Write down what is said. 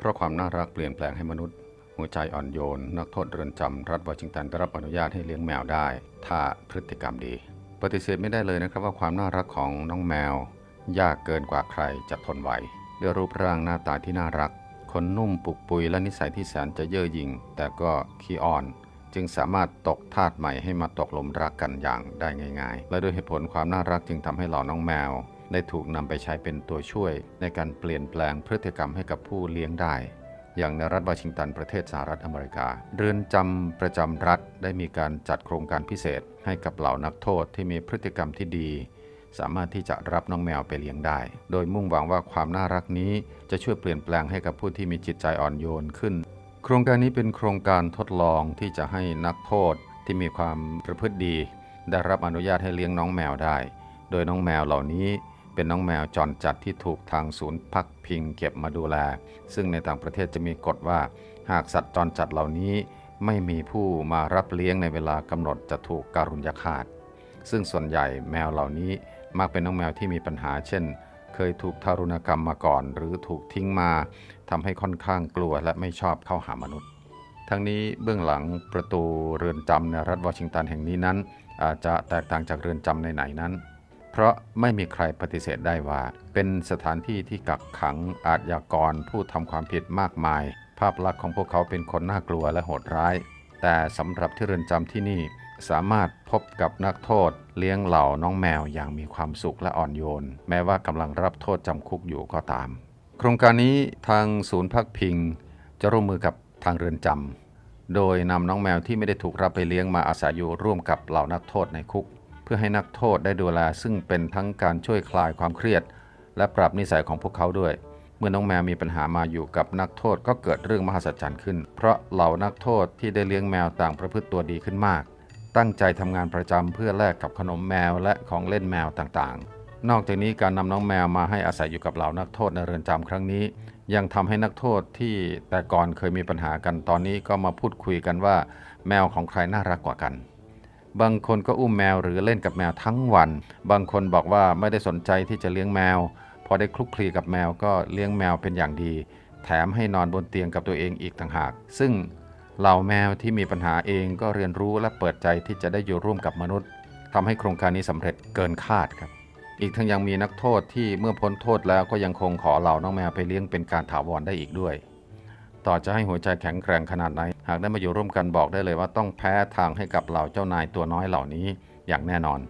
เพราะความน่ารักเปลี่ยนแปลงให้มนุษย์ หัวใจอ่อนโยน นักโทษเรือนจำรัฐวอชิงตันได้รับอนุญาตให้เลี้ยงแมวได้ ถ้าพฤติกรรมดี ปฏิเสธไม่ได้เลยนะครับว่าความน่ารักของน้องแมว ยากเกินกว่าใครจะทนไหวด้วยรูปร่างหน้าตาที่น่ารักขนนุ่มปุกปุยและนิสัยที่แสนจะเย่อหยิ่งแต่ก็ขี้อ่อน จึงสามารถตกทาสใหม่ให้มาตกหลุมรักกันอย่างได้ง่าย ๆ และด้วยเหตุผลความน่ารักจึงทำให้เหล่าน้องแมว ได้ถูกนำไปใช้เป็นตัวช่วย ในการเปลี่ยนแปลงพฤติกรรมให้กับผู้เลี้ยงได้ อย่างในรัฐวอชิงตันประเทศสหรัฐอเมริกา เรือนจำประจำรัฐได้มีการจัดโครงการพิเศษ ให้กับเหล่านักโทษที่มีพฤติกรรมที่ดี สามารถที่จะรับน้องแมวไปเลี้ยงได้ โดยมุ่งหวังว่าความน่ารักนี้จะช่วยเปลี่ยนแปลงให้กับผู้ที่มีจิตใจอ่อนโยนขึ้น โครงการนี้เป็นโครงการทดลองที่จะให้นักโทษที่มีความประพฤติดี ได้รับอนุญาตให้เลี้ยงน้องแมวได้ โดยน้องแมวเหล่านี้ เป็นน้องแมวจรจัดที่ถูกทางศูนย์พักพิงเก็บมาดูแล ซึ่งในต่างประเทศจะมีกฎว่า หากสัตว์จรจัดเหล่านี้ไม่มีผู้มารับเลี้ยงในเวลากำหนดจะถูกการุญยฆาต ซึ่งส่วนใหญ่แมวเหล่านี้มักเป็นน้องแมวที่มีปัญหา เช่น เคยถูกทารุณกรรมมาก่อน หรือถูกทิ้งมาทำให้ค่อนข้างกลัวและไม่ชอบเข้าหามนุษย์ ทั้งนี้เบื้องหลังประตูเรือนจำในรัฐวอชิงตันแห่งนี้นั้น อาจจะแตกต่างจากเรือนจำในไหนนั้น เพราะไม่มีใครปฏิเสธได้ว่า เป็นสถานที่ที่กักขังอาชญากรผู้ทำความผิดมากมาย ภาพลักษณ์ของพวกเขาเป็นคนน่ากลัวและโหดร้าย แต่สำหรับที่เรือนจำที่นี่สามารถพบกับนักโทษ เลี้ยงเหล่าน้องแมวอย่างมีความสุขและอ่อนโยน แม้ว่ากำลังรับโทษจำคุกอยู่ก็ตาม โครงการนี้ทางศูนย์พักพิง จะร่วมมือกับทางเรือนจำโดยนำน้องแมวที่ไม่ได้ถูกรับไปเลี้ยงมาอาศัยอยู่ร่วมกับเหล่านักโทษในคุก พื่อให้นักโทษได้ดูแลซึ่งเป็นทั้งการช่วยคลายความเครียด และปรับนิสัยของพวกเขาด้วย เมื่อน้องแมวมีปัญหามาอยู่กับนักโทษก็เกิดเรื่องมหัศจรรย์ขึ้น เพราะเหล่านักโทษที่ได้เลี้ยงแมวต่างประพฤติตัวดีขึ้นมาก ตั้งใจทำงานประจำเพื่อแลกกับขนมแมวและของเล่นแมวต่างๆ นอกจากนี้การนำน้องแมวมาให้อาศัยอยู่กับเหล่านักโทษในเรือนจำครั้งนี้ ยังทำให้นักโทษที่แต่ก่อนเคยมีปัญหากันตอนนี้ก็มาพูดคุยกันว่า แมวของใครน่ารักกว่ากัน บางคนก็อุ้มแมวหรือเล่นกับแมวทั้งวัน บางคนบอกว่าไม่ได้สนใจที่จะเลี้ยงแมว พอได้คลุกคลีกับแมวก็เลี้ยงแมวเป็นอย่างดี แถมให้นอนบนเตียงกับตัวเองอีกต่างหาก ซึ่งเหล่าแมวที่มีปัญหาเองก็เรียนรู้และเปิดใจที่จะได้อยู่ร่วมกับมนุษย์ทำให้โครงการนี้สำเร็จเกินคาดครับ อีกทั้งยังมีนักโทษที่เมื่อพ้นโทษแล้วก็ยังคงขอเหล่าน้องแมวไปเลี้ยงเป็นการถาวรได้อีกด้วย ต่อจะให้หัวใจแข็งแกร่งขนาดไหน หากได้มาอยู่ร่วมกันบอกได้เลยว่าต้องแพ้ทางให้กับเหล่าเจ้านายตัวน้อยเหล่านี้อย่างแน่นอน